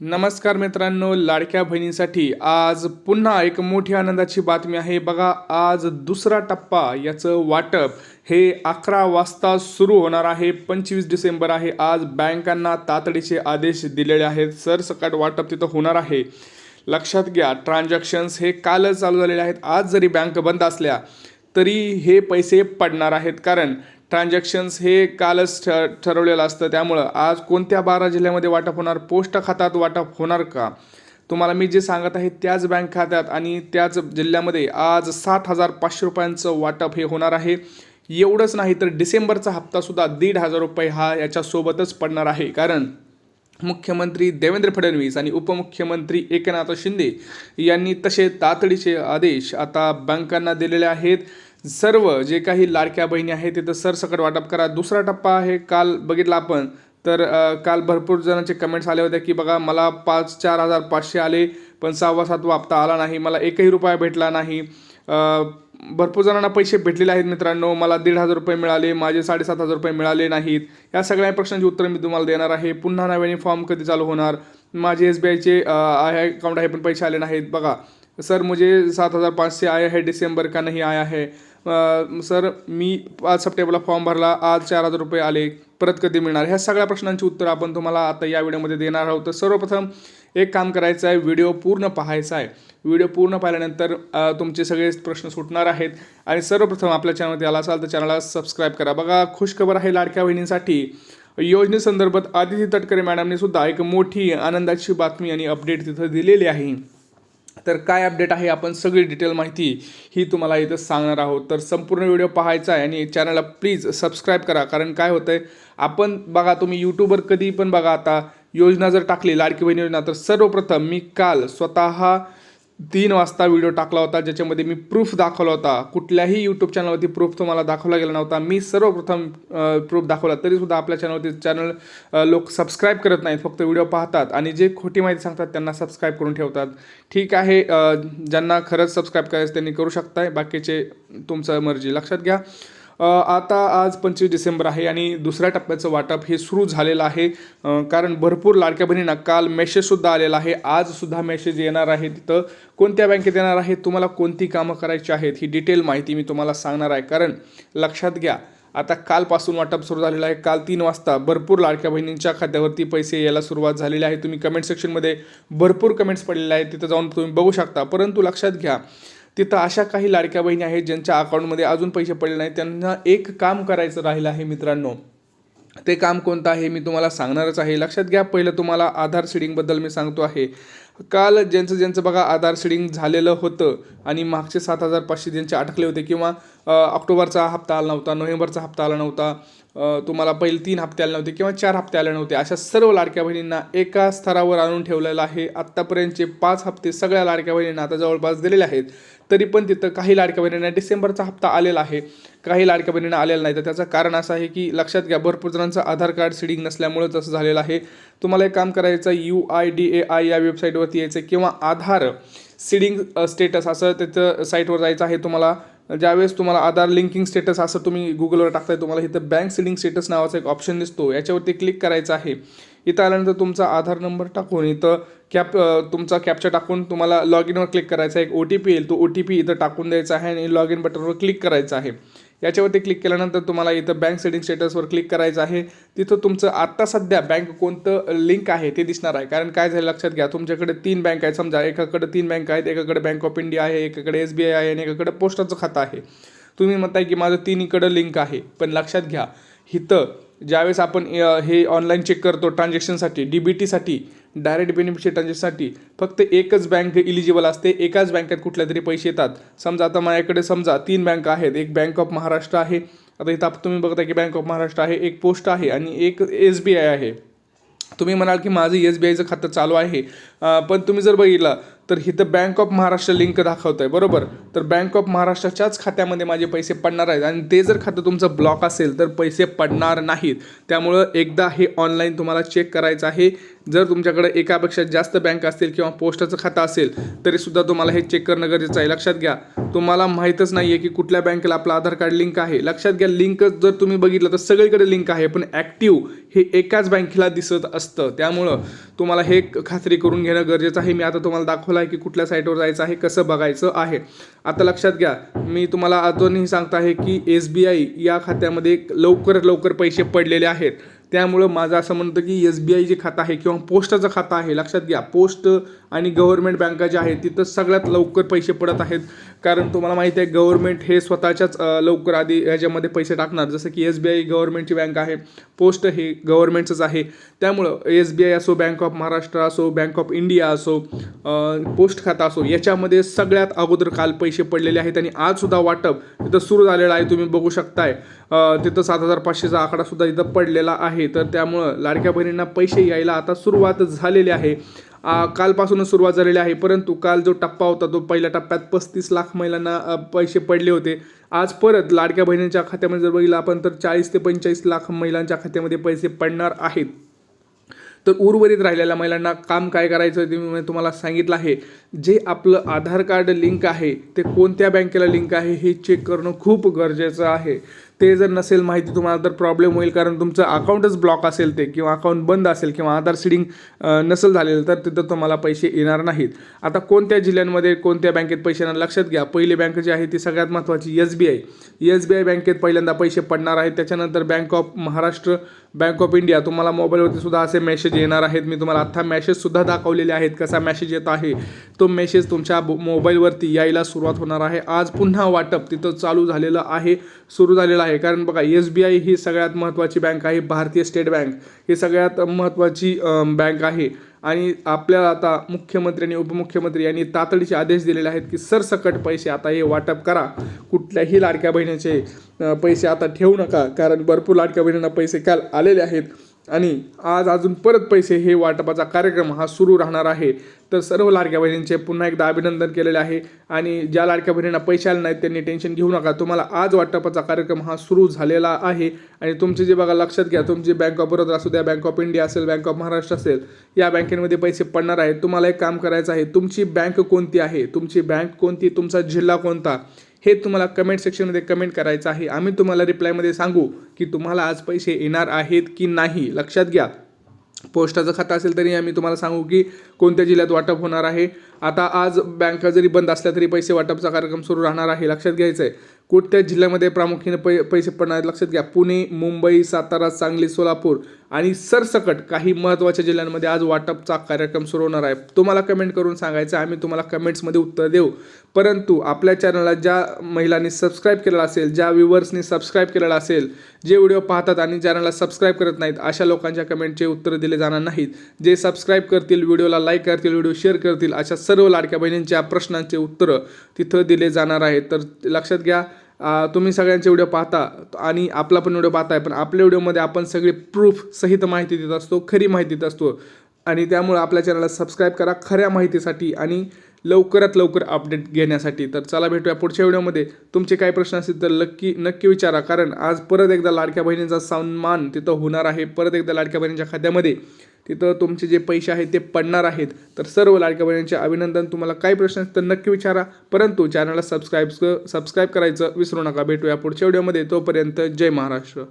नमस्कार मित्रांनो लाडक्या बहिणीसाठी आज पुन्हा एक मोठी आनंदाची बातमी आहे. बघा आज दुसरा टप्पा याचं वाटप हे अकरा वाजता सुरू होणार आहे. पंचवीस डिसेंबर आहे. आज बँकांना तातडीचे आदेश दिलेले आहेत. सरसकट वाटप तिथं होणार आहे. लक्षात घ्या ट्रान्झॅक्शन्स हे कालच चालू झालेले आहेत. आज जरी बँक बंद असल्या तरी हे पैसे पडणार आहेत. कारण ट्रान्झॅक्शन्स हे कालच ठ ठरवलेलं असतं. त्यामुळं आज कोणत्या बारा जिल्ह्यामध्ये वाटप होणार? पोस्ट खात्यात वाटप होणार का? तुम्हाला मी जे सांगत आहे त्याच बँक खात्यात आणि त्याच जिल्ह्यामध्ये आज सात हजार पाचशे रुपयांचं वाटप हे होणार आहे. एवढंच नाही तर डिसेंबरचा हप्तासुद्धा दीड हजार रुपये हा याच्यासोबतच पडणार आहे. कारण मुख्यमंत्री देवेंद्र फडणवीस आणि उपमुख्यमंत्री एकनाथ शिंदे यांनी तसे तातडीचे आदेश आता बँकांना दिलेले आहेत. सर्व जे काही लाडक्या बहिणी आहेत तिथं सरसकट वाटप करा. दुसरा टप्पा आहे काल बघितला आपण. तर काल भरपूर जणांचे कमेंट्स आले होते की बघा मला पाच चार हजार पाचशे आले पण सहावा सातवा हप्ता आला नाही. मला एकही रुपया भेटला नाही. भरपूर जणांना पैसे भेटलेले आहेत मित्रांनो. मला दीड हजार रुपये मिळाले माझे साडेसात हजार रुपये मिळाले नाहीत. या सगळ्या प्रश्नांची उत्तरं मी तुम्हाला देणार आहे. पुन्हा नव्याने फॉर्म कधी चालू होणार? माझे एस बी आयचे आहे अकाउंट आहे पण पैसे आले नाहीत. बघा सर मुझे सात हज़ार पाँच से आया है दिसंबर का नहीं आया है? सर मी पाच सप्टेंबरला फॉर्म भरला आज चार हजार रुपये आले परत कधी मिळणार? ह्या सगळ्या प्रश्नांची उत्तर आपण तुम्हाला आता या व्हिडिओमध्ये देणार आहोत. तर सर्वप्रथम एक काम करायचं आहे व्हिडिओ पूर्ण पाहायचा आहे. व्हिडिओ पूर्ण पाहिल्यानंतर तुमचे सगळे प्रश्न सुटणार आहेत. आणि सर्वप्रथम आपल्या चॅनलमध्ये आला असाल तर चॅनलला सबस्क्राईब करा. बघा खुशखबर आहे लाडक्या बहिणींसाठी. योजनेसंदर्भात आदिती तटकरे मॅडमने सुद्धा एक मोठी आनंदाची बातमी आणि अपडेट तिथं दिलेली आहे. तर काय अपडेट आहे आपण सगळी डिटेल माहिती ही तुम्हाला इथं सांगणार आहोत. तर संपूर्ण व्हिडिओ पाहायचा आहे आणि चॅनलला प्लीज सबस्क्राईब करा. कारण काय होतं आहे आपण बघा तुम्ही यूट्यूबवर कधी पण बघा आता योजना जर टाकली लाडकी बहीण योजना तर सर्वप्रथम मी काल स्वतः तीन वाजता व्हिडिओ टाकला होता ज्याच्यामध्ये मी प्रूफ दाखवला होता. कुठल्याही यूट्यूब चॅनलवरती प्रूफ तुम्हाला दाखवला गेला नव्हता. मी सर्वप्रथम प्रूफ दाखवला. तरीसुद्धा आपल्या चॅनलवरती चॅनल लोक सबस्क्राईब करत नाहीत. फक्त व्हिडिओ पाहतात आणि जे खोटी माहिती सांगतात त्यांना सबस्क्राईब करून ठेवतात. ठीक आहे ज्यांना खरंच सबस्क्राईब करायचं त्यांनी करू शकताय. बाकीचे तुमचं मर्जी. लक्षात घ्या. आता आज पंचवीस डिसेंबर आहे आणि दुसऱ्या टप्प्याचं वाटप हे सुरू झालेलं आहे. कारण भरपूर लाडक्या बहिणींना काल मेसेजसुद्धा आलेला आहे. आजसुद्धा मेसेज येणार आहे तिथं. कोणत्या बँकेत येणार आहे? तुम्हाला कोणती कामं करायची आहेत? ही डिटेल माहिती मी तुम्हाला सांगणार आहे. कारण लक्षात घ्या आता कालपासून वाटप सुरू झालेलं आहे. काल तीन वाजता भरपूर लाडक्या बहिणींच्या खात्यावरती पैसे यायला सुरुवात झालेली आहे. तुम्ही कमेंट सेक्शनमध्ये भरपूर कमेंट्स पडलेले आहेत. तिथं जाऊन तुम्ही बघू शकता. परंतु लक्षात घ्या तिथं अशा काही लाडक्या बहिणी आहेत ज्यांच्या अकाउंटमध्ये अजून पैसे पडले नाही त्यांना एक काम करायचं राहिलं आहे मित्रांनो. ते काम कोणतं आहे मी तुम्हाला सांगणारच आहे. लक्षात घ्या पहिलं तुम्हाला आधार सीडिंगबद्दल मी सांगतो आहे. काल ज्यांचं ज्यांचं बघा आधार सीडिंग झालेलं होतं आणि मागचे सात हजार पाचशे ज्यांचे अटकले होते किंवा ऑक्टोबरचा हप्ता आला नव्हता नोव्हेंबरचा हप्ता आला नव्हता तुम्हाला पहिले तीन हप्ते आले नव्हते किंवा चार हप्ते आले नव्हते. अशा सर्व लाडक्या बहिणींना एका स्तरावर आणून ठेवलेलं आहे. आत्तापर्यंतचे पाच हप्ते सगळ्या लाडक्या बहिणींना आता जवळपास दिलेले आहेत. तरी पण तिथं काही लाडक्या बहिणींना डिसेंबरचा हप्ता आलेला आहे. काही लाडक्या बहिणींना आलेला नाही. तर त्याचं कारण असं आहे की लक्षात घ्या भरपूर जणांचं आधार कार्ड सिडिंग नसल्यामुळे तसं झालेलं आहे. तुम्हाला एक काम करायचं U I D A I या वेबसाईटवरती यायचं किंवा आधार सिडिंग स्टेटस असं त्याचं साईटवर जायचं आहे तुम्हाला. ज्यावेळेस तुम्हाला आधार लिंकिंग स्टेटस असं तुम्ही गुगलवर टाकताय तुम्हाला इथं बँक सिलिंग स्टेटस नावाचा एक ऑप्शन दिसतो. याच्यावरती क्लिक करायचं आहे. इथं आल्यानंतर तुमचा आधार नंबर टाकून इथं कॅप तुमचा कॅप्चा टाकून तुम्हाला लॉग इनवर क्लिक करायचा आहे. एक ओ टी पी येईल तो ओ टी पी इथं टाकून द्यायचा आहे आणि लॉग इन बटनवर क्लिक करायचं आहे. याच्यावरती क्लिक केल्यानंतर तुम्हाला इथं बँक सेटिंग स्टेटसवर क्लिक करायचं आहे. तिथं तुमचं आत्ता सध्या बँक कोणतं लिंक आहे ते दिसणार आहे. कारण काय झालं लक्षात घ्या तुमच्याकडे तीन बँक आहेत. समजा एकाकडे तीन बँक आहेत एकाकडे बँक ऑफ इंडिया आहे एकाकडे एस बी आय आहे आणि एकाकडे पोस्टाचं खातं आहे. तुम्ही म्हणताय की माझं तिन्हीकडं लिंक आहे. पण लक्षात घ्या इथं ज्यावेळेस आपण हे ऑनलाईन चेक करतो ट्रान्झॅक्शनसाठी डी बी टीसाठी डायरेक्ट बेनिफिशियल ट्रान्झॅक्शनसाठी फक्त एकच बँक इलिजिबल असते. एकाच बँकेत कुठल्या तरी पैसे येतात. समजा आता माझ्याकडे समजा तीन बँक आहेत. एक बँक ऑफ महाराष्ट्र आहे. आता इथं तुम्ही बघताय की बँक ऑफ महाराष्ट्र आहे. एक पोस्ट आहे आणि एक एस बी आय आहे. तुम्ही म्हणाल की माझं एस बी आयचं खातं चालू आहे. पण तुम्ही जर बघितलं तर इथं बँक ऑफ महाराष्ट्र लिंक दाखवत आहे बरोबर? तर बँक ऑफ महाराष्ट्राच्याच खात्यामध्ये माझे पैसे पडणार आहेत. आणि ते जर खातं तुमचं ब्लॉक असेल तर पैसे पडणार नाहीत. त्यामुळं एकदा हे ऑनलाईन तुम्हाला चेक करायचं आहे. जर तुमच्याकडे एकापेक्षा जास्त बँक असतील किंवा पोस्टाचं खातं असेल तरीसुद्धा तुम्हाला हे चेक करणं गरजेचं आहे. लक्षात घ्या. तुम्हाला माहीतच नाही आहे की कुठल्या बँकेला आपलं आधार कार्ड लिंक आहे. लक्षात घ्या लिंक जर तुम्ही बघितलं तर सगळीकडे लिंक आहे पण ॲक्टिव्ह हे एकाच बँकेला दिसत असतं. त्यामुळं तुम्हाला हे खात्री करून घेणं गरजेचं आहे. मी आता तुम्हाला दाखवलं आहे की कुठल्या साईटवर जायचं आहे कसं बघायचं आहे. आता लक्षात घ्या मी तुम्हाला अजूनही सांगत आहे की एस बी आय या खात्यामध्ये लवकरात लवकर पैसे पडलेले आहेत. त्यामुळं माझं असं म्हणतं की एस बी आय जे खातं आहे किंवा पोस्टाचं खातं आहे लक्षात घ्या. पोस्ट आणि गव्हर्नमेंट बँका ज्या आहेत तिथं सगळ्यात लवकर पैसे पडत आहेत. कारण तुम्हाला माहिती आहे गव्हर्नमेंट हे स्वतःच्याच लवकर आधी ह्याच्यामध्ये पैसे टाकणार. जसं की एस बी आय गव्हर्नमेंटची बँक आहे पोस्ट हे गव्हर्नमेंटचंच आहे. त्यामुळं एस बी आय असो बँक ऑफ महाराष्ट्र असो बँक ऑफ इंडिया असो पोस्ट खाता असो याच्यामध्ये सगळ्यात अगोदर काल पैसे पडलेले आहेत. आणि आजसुद्धा वाटप तिथं सुरू झालेलं आहे तुम्ही बघू शकताय. तिथं सात हजार पाचशेचा आकडा सुद्धा इथं पडलेला आहे. तर त्यामुळं लाडक्या बहिणींना पैसे यायला आता सुरुवात झालेली आहे. कालपासूनच सुरुवात झालेली आहे. परंतु काल जो टप्पा होता तो पहिल्या टप्प्यात पस्तीस लाख महिलांना पैसे पडले होते. आज परत लाडक्या बहिणींच्या खात्यामध्ये जर बघितलं आपण तर चाळीस ते पंचेचाळीस लाख महिलांच्या खात्यामध्ये पैसे पडणार आहेत. तर उर्वरित राहिलेल्या महिलांना काम काय करायचं ते मी तुम्हाला सांगितलं आहे. जे आपलं आधार कार्ड लिंक आहे ते कोणत्या बँकेला लिंक आहे हे चेक करणं खूप गरजेचं आहे. ते जर नसेल माहिती तुम्हाला तर प्रॉब्लेम होईल. कारण तुमचं अकाउंटच ब्लॉक असेल ते किंवा अकाउंट बंद असेल किंवा आधार सीडिंग नसेल झालेलं तर तिथं तुम्हाला पैसे येणार नाहीत. आता कोणत्या जिल्ह्यांमध्ये कोणत्या बँकेत पैसे येणार? लक्षात घ्या पहिली बँक जी आहे ती सगळ्यात महत्त्वाची S B I. S B I बँकेत पहिल्यांदा पैसे पडणार आहेत. त्याच्यानंतर bank of Maharashtra bank of India तुम्हाला मोबाईलवरती सुद्धा असे मेसेज येणार आहेत. मी तुम्हाला आत्ता मेसेजसुद्धा दाखवलेले आहेत. कसा मेसेज येत आहे? तो मेसेज तुमच्या मोबाईलवरती यायला सुरुवात होणार आहे. आज पुन्हा वाटप तिथं चालू झालेलं आहे सुरू झालेलं आहे. कारण बघा एस बी आय ही सगळ्यात महत्त्वाची बँक आहे. भारतीय स्टेट बँक ही सगळ्यात महत्त्वाची बँक आहे. आणि आपल्याला आता मुख्यमंत्री आणि उपमुख्यमंत्री यांनी तातडीचे आदेश दिलेले आहेत की सरसकट पैसे आता हे वाटप करा. कुठल्याही लाडक्या बहिणीचे पैसे आता ठेवू नका. कारण भरपूर लाडक्या बहिणींना पैसे काल आलेले आहेत. आणि आज अजून परत पैसे हे वाटपाचा कार्यक्रम हा सुरू राहणार आहे. तर सर्व लाडक्या बहिणींचे पुन्हा एकदा अभिनंदन केलेले आहे. आणि ज्या लाडक्या बहिणींना पैसे आले नाहीत त्यांनी टेन्शन घेऊ नका. तुम्हाला आज वाटपाचा कार्यक्रम हा सुरू झालेला आहे. आणि तुमचे जे बघा लक्षात घ्या तुमची बँक ऑफ बरोदा असू द्या बँक ऑफ इंडिया असेल बँक ऑफ महाराष्ट्र असेल या बँकेमध्ये पैसे पडणार आहेत. तुम्हाला एक काम करायचं आहे. तुमची बँक कोणती आहे? तुमची बँक कोणती? तुमचा जिल्हा कोणता? हे तुम्हाला कमेंट सेक्शनमध्ये कमेंट करायचं आहे. आम्ही तुम्हाला रिप्लायमध्ये सांगू की तुम्हाला आज पैसे येणार आहेत की नाही. लक्षात घ्या. पोस्टाचं खातं असेल तरी आम्ही तुम्हाला सांगू की कोणत्या जिल्ह्यात वाटप होणार आहे. आता आज बँका जरी बंद असल्या तरी पैसे वाटपचा कार्यक्रम सुरू राहणार आहे. लक्षात घ्यायचं आहे कोणत्या जिल्ह्यामध्ये प्रामुख्याने पै पैसे पडणार आहेत लक्षात घ्या. पुणे मुंबई सातारा सांगली सोलापूर आणि सरसकट काही महत्त्वाच्या जिल्ह्यांमध्ये आज वाटपचा कार्यक्रम सुरू होणार आहे. तुम्हाला कमेंट करून सांगायचं आम्ही तुम्हाला कमेंट्समध्ये उत्तर देऊ. परंतु आपल्या चॅनलला ज्या महिलांनी सबस्क्राईब केलेला असेल ज्या व्ह्युवर्सनी सबस्क्राईब केलेला असेल जे व्हिडिओ पाहतात आणि चॅनलला सबस्क्राईब करत नाहीत अशा लोकांच्या कमेंटचे उत्तर दिले जाणार नाहीत. जे सबस्क्राईब करतील व्हिडिओला लाईक करतील व्हिडिओ शेअर करतील अशा सर्व लाडक्या बहिणींच्या प्रश्नांचे उत्तरं तिथं दिले जाणार आहेत. तर लक्षात घ्या तुम्ही सगळ्यांचे व्हिडिओ पाहता आणि आपला पण व्हिडिओ पाहताय पण आपल्या व्हिडिओमध्ये आपण सगळी प्रूफ सहित माहिती देत असतो खरी माहिती देत असतो. आणि त्यामुळं आपल्या चॅनलला सबस्क्राईब करा खऱ्या माहितीसाठी आणि लवकरात लवकर अपडेट घेण्यासाठी. तर चला भेटूया पुढच्या व्हिडिओमध्ये. तुमचे काही प्रश्न असतील तर नक्की नक्की विचारा कारण आज परत एकदा लाडक्या बहिणींचा सन्मान तिथं होणार आहे. परत एकदा लाडक्या बहिणींच्या खात्यामध्ये तिथं तुमचे जे पैसे आहेत ते पडणार आहेत. तर सर्व लाडक्या बहिणींचे अभिनंदन. तुम्हाला काही प्रश्न असतील तर नक्की विचारा. परंतु चॅनलला सबस्क्राईब सबस्क्राईब करायचं विसरू नका. भेटूया पुढच्या व्हिडिओमध्ये तोपर्यंत जय महाराष्ट्र.